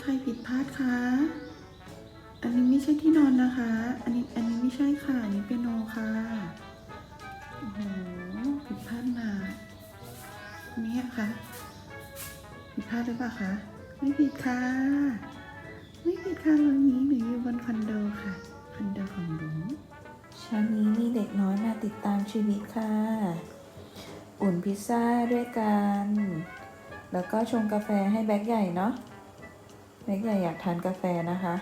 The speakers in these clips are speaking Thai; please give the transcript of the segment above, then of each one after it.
ใครผิดพลาดคะ อันนี้ไม่ใช่ที่นอนนะคะ อันนี้อันนี้ไม่ใช่ค่ะ อันนี้เป็นโนค่ะ โอ้โห ผิดพลาดมาอันนี้อะค่ะ ผิดพลาดหรือเปล่าคะ ไม่ผิดค่ะ ไม่ผิดค่ะวันนี้หนูอยู่บนคอนโดค่ะ คอนโดของหนูเช้านี้มีเด็กน้อยมาติดตามชีวิตค่ะ อุ่นพิซซ่าด้วยกัน แล้วก็ชงกาแฟให้แบ็กใหญ่เนาะ แบ็กใหญ่อยากทานกาแฟนะคะ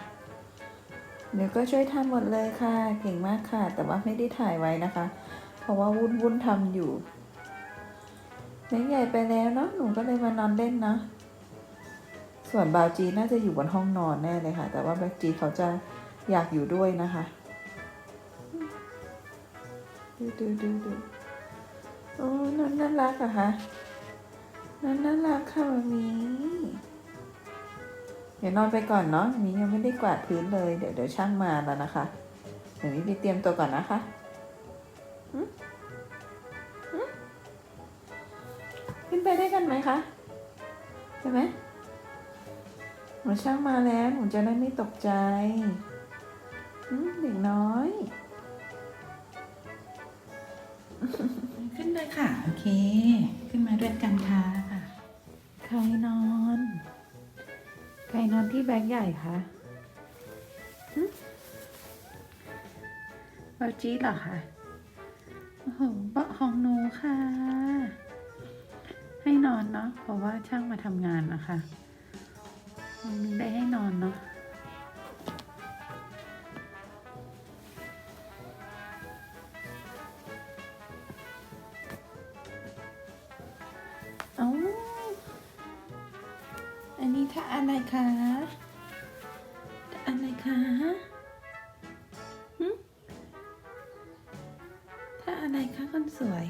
เดี๋ยวก็ช่วยทำหมดเลยค่ะ เก่งมากค่ะ แต่ว่าไม่ได้ถ่ายไว้นะคะ เพราะว่าวุ่นวุ่นๆทำอยู่แบ็กใหญ่ไปแล้วเนาะหนูก็เลยมานอนเล่นนะ ส่วนบาวจีน่าจะอยู่บนห้องนอนแน่เลยค่ะ แต่ว่าแบ็กจีเขาจะอยากอยู่ด้วยนะคะดูดูดูดูโอ้นั่นน่ารักอะคะนั่นน่ารักค่ะมามี เดี๋ยวนอนไปก่อนเนาะมียังไม่ได้กวาดพื้นเลย เดี๋ยวเดี๋ยวช่างมาแล้วนะคะ เดี๋ยวมีไปเตรียมตัวก่อนนะคะหึหึขึ้นไปได้กันไหมคะใช่ไหมหนูช่างมาแล้วหนูจะได้ไม่ตกใจหึเด็กน้อย ขึ้นเลยค่ะ โอเค ขึ้นมาด้วยกันค่ะ ใครนอน ใครนอนที่แบงค์ใหญ่คะหึบาจีเหรอคะโอ้โหเบาะของหนูค่ะ ให้นอนเนาะ เพราะว่าช่างมาทำงานนะคะวันนึงได้ให้นอนเนาะ คะอะไรคะถ้าอะไรคะคนสวย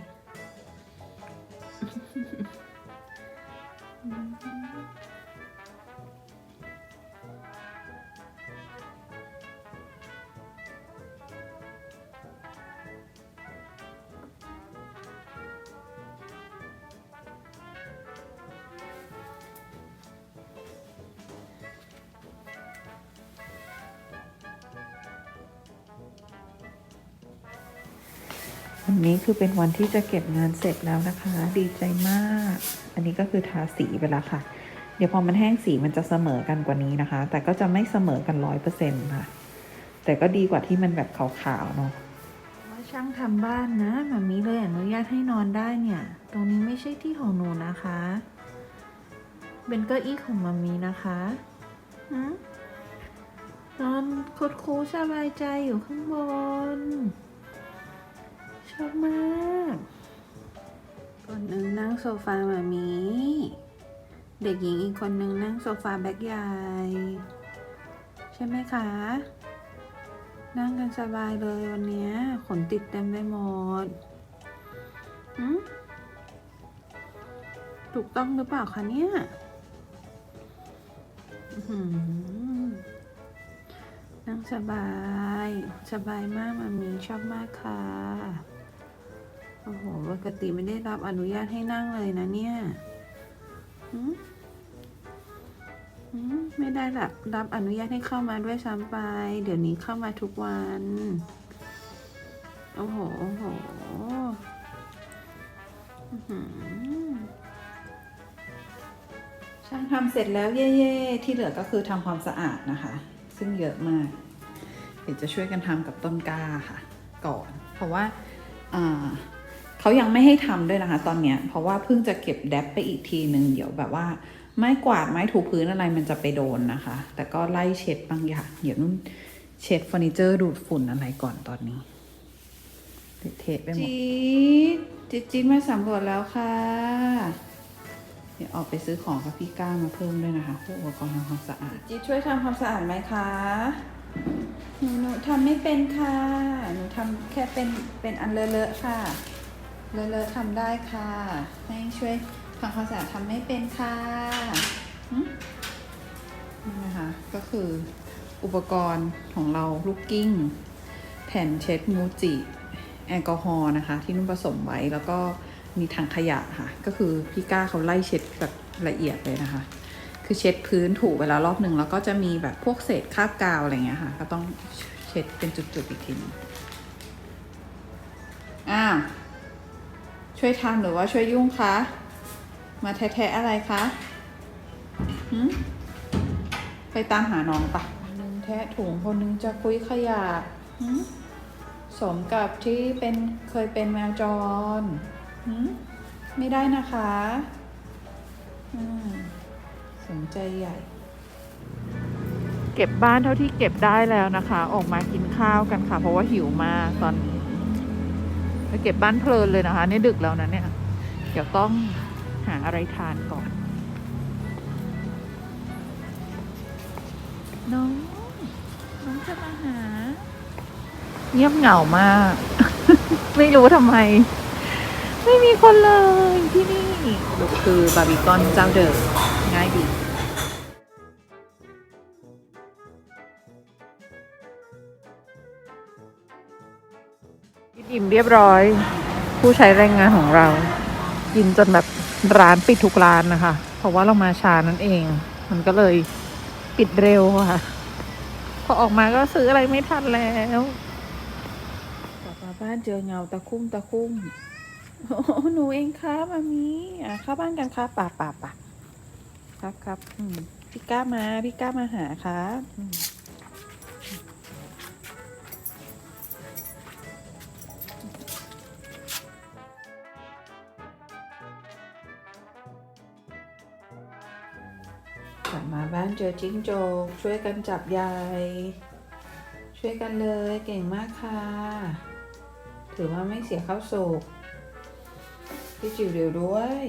วันนี้คือเป็นวันที่จะเก็บงานเสร็จแล้วนะคะ ดีใจมาก อันนี้ก็คือทาสีไปแล้วค่ะ เดี๋ยวพอมันแห้งสีมันจะเสมอกันกว่านี้นะคะ แต่ก็จะไม่เสมอกันร้อยเปอร์เซ็นต์ค่ะ แต่ก็ดีกว่าที่มันแบบขาวๆเนาะว่าช่างทำบ้านนะแบบนี้เลยอนุญาตให้นอนได้เนี่ย ตรงนี้ไม่ใช่ที่ของหนูนะคะเป็นเก้าอี้ของมามีนะคะหืมนอนคุดคูสบายใจอยู่ข้างบน อบมากคนหนึ่งนั่งโซฟามามีเด็กหญิงอีกคนหนึ่งนั่งโซฟาแบกใหญ่ ใช่ไหมคะ นั่งกันสบายเลยวันนี้ขนติดเต็มไปหมดถูกต้องหรือเปล่าคะเนี่ยนั่งสบาย สบายมากมามีชอบมากค่ะ โอ้โหปกติไม่ได้รับอนุญาตให้นั่งเลยนะเนี่ยหืมหืมไม่ได้รับรับอนุญาตให้เข้ามาด้วยซ้ำไป เดี๋ยวนี้เข้ามาทุกวัน โอ้โห โอ้โหช่างทำเสร็จแล้วเย่ๆที่เหลือก็คือทำความสะอาดนะคะ ซึ่งเยอะมาก เดี๋ยวจะช่วยกันทำกับต้นกล้าค่ะ ก่อน เพราะว่าอ่า เขายังไม่ให้ทำด้วยนะคะ ตอนเนี้ย เพราะว่าเพิ่งจะเก็บแดปไปอีกทีหนึ่งเดี๋ยวแบบว่า ไม้กวาดไม้ถูพื้นอะไรมันจะไปโดนนะคะ แต่ก็ไล่เช็ดบางอย่างเดี๋ยวนุ่นเช็ดเฟอร์นิเจอร์ดูดฝุ่นอะไรก่อนตอนนี้เทะไปหมดจี๊ดจี๊ดจี๊ดมาสำรวจแล้วค่ะ เดี๋ยวออกไปซื้อของกับพี่ก้ามาเพิ่มด้วยนะคะพวกอุปกรณ์ทำความสะอาดจี๊ดช่วยทำความสะอาดไหมคะหนูหนูทำไม่เป็นค่ะ หนูทำแค่เป็นเป็นอันเลอะๆค่ะ เลอะๆทำได้ค่ะให้ช่วยทำความสะอาดทำไม่เป็นค่ะนี่นะคะ ก็คืออุปกรณ์ของเราลูกกิ้ง แผ่นเช็ดมูจิ แอลกอฮอล์นะคะ ที่นุ่นผสมไว้แล้วก็มีถังขยะค่ะ ก็คือพี่ก้าเขาไล่เช็ดแบบละเอียดเลยนะคะ คือเช็ดพื้นถูไปแล้วรอบหนึ่งแล้วก็จะมีแบบพวกเศษคราบกาวอะไรเงี้ยค่ะ ก็ต้องเช็ดเป็นจุดๆอีกทีนึงอ้าว ช่วยทำหรือว่าช่วยยุ่งคะ มาแท้ๆอะไรคะหืมไปตามหาน้องปะคนนึงแทะถุงคนนึงจะคุยขยะหืมสมกับที่เป็นเคยเป็นแมวจรหืมไม่ได้นะคะอืมสนใจใหญ่ เก็บบ้านเท่าที่เก็บได้แล้วนะคะ ออกมากินข้าวกันค่ะ เพราะว่าหิวมากตอนนี้ ไปเก็บบ้านเพลินเลยนะคะ นี่ดึกแล้วนะเนี่ย เดี๋ยวต้องหาอะไรทานก่อน น้อง น้องจะมาหา เงียบเหงามาก ไม่รู้ทำไม ไม่มีคนเลยที่นี่ลูกคือบาร์บีคอนเจ้าเดิมง่ายดี อิ่มเรียบร้อย ผู้ใช้แรงงานของเรา กินจนแบบร้านปิดทุกร้านนะคะ เพราะว่าเรามาช้านั่นเอง มันก็เลยปิดเร็วค่ะ พอออกมาก็ซื้ออะไรไม่ทันแล้วกลับมาบ้านเจอเงาตะคุ่มตะคุ่มโอ้หนูเองครับมามีอะเข้าบ้านกันครับป่าป่าป่าครับครับ อืมพี่ก้ามา พี่ก้ามาหาครับ ลับมาบ้านเจอจิ้งโจก ช่วยกันจับยาย ช่วยกันเลยเก่งมากค่ะ ถือว่าไม่เสียข้าวโศกพี่จิ๋วเร็วด้วย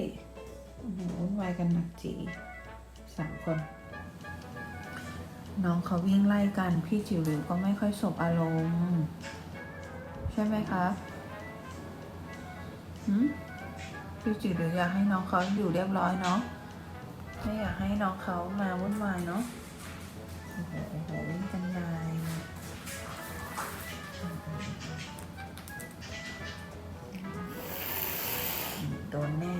วุ่นวายกันหนักจีสามคน น้องเขาวิ่งไล่กัน พี่จิ๋วเร็วก็ไม่ค่อยสบอารมณ์ ใช่ไหมคะพี่จิ๋วเร็วอยากให้น้องเขาอยู่เรียบร้อยเนาะ ไม่อยากให้น้องเขามาวุ่นวายเนาะโอ้โหโอ้โหวิ่งกันใหญ่โดนแน่โดนแน่